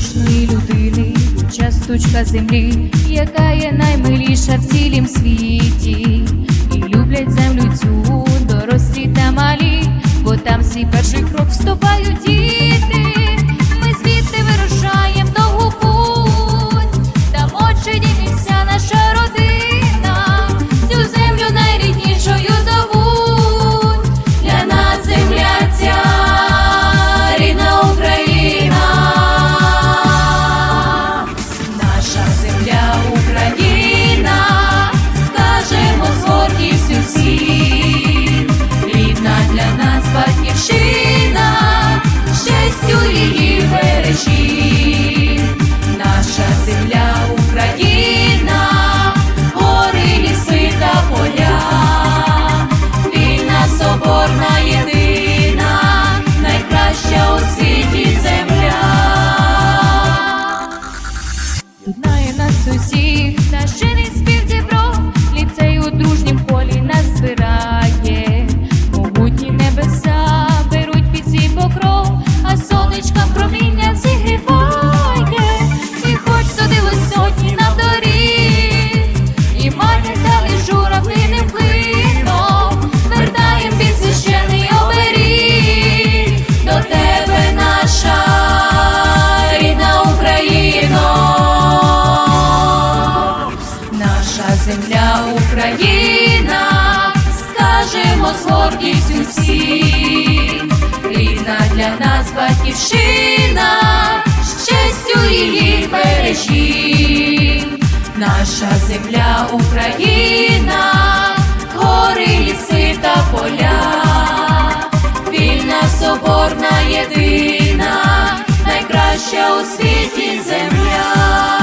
добродушної людини, частучка землі, яка є наймиліша в цілім світі, і люблять землю цю дорослі та малі, бо там свій перший з гордістю всіх, рідна для нас батьківщина, щастю її бережі, наша земля Україна, гори, ліси та поля, вільна соборна єдина, найкраща у світі земля.